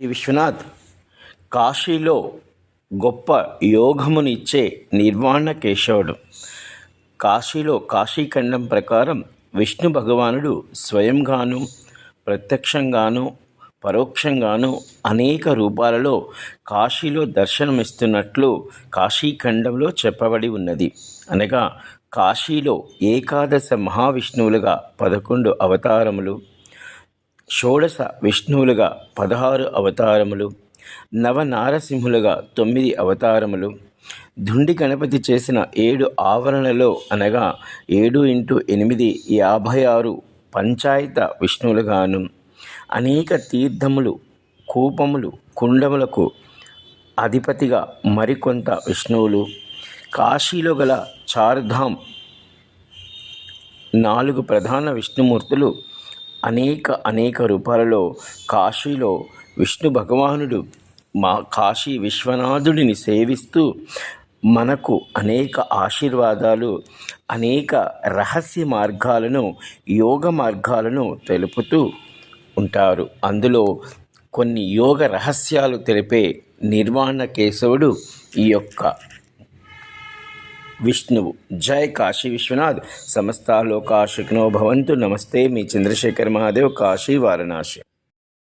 శ్రీ విశ్వనాథ్ కాశీలో గొప్ప యోగమునిచ్చే నిర్వాణ కేశవుడు. కాశీలో కాశీఖండం ప్రకారం విష్ణు భగవానుడు స్వయంగాను ప్రత్యక్షంగాను పరోక్షంగాను అనేక రూపాలలో కాశీలో దర్శనమిస్తున్నట్లు కాశీఖండంలో చెప్పబడి ఉన్నది. అనగా కాశీలో ఏకాదశ మహావిష్ణువులుగా పదకొండు అవతారములు షోడశ విష్ణువులుగా పదహారు అవతారములు నవనారసింహులుగా తొమ్మిది అవతారములు దుండి గణపతి చేసిన ఏడు ఆవరణలో అనగా ఏడు ఇంటూ ఎనిమిది యాభై ఆరు పంచాయత విష్ణువులుగాను అనేక తీర్థములు కూపములు కుండములకు అధిపతిగా మరికొంత విష్ణువులు కాశీలో గల చార్ధామ్ నాలుగు ప్రధాన విష్ణుమూర్తులు అనేక అనేక రూపాలలో కాశీలో విష్ణు భగవానుడు మా కాశీ విశ్వనాథుడిని సేవిస్తూ మనకు అనేక ఆశీర్వాదాలు అనేక రహస్య మార్గాలను యోగ మార్గాలను తెలుపుతూ ఉంటారు. అందులో కొన్ని యోగ రహస్యాలు తెలిపే నిర్వాణ కేశవుడు ఈ యొక్క విష్ణువు. జై కాశీ విశ్వనాథ్. సమస్త లోకాశుకునో భవంతు. నమస్తే మీ చంద్రశేఖర్ మహాదేవ్. కాశీ వారణాసి.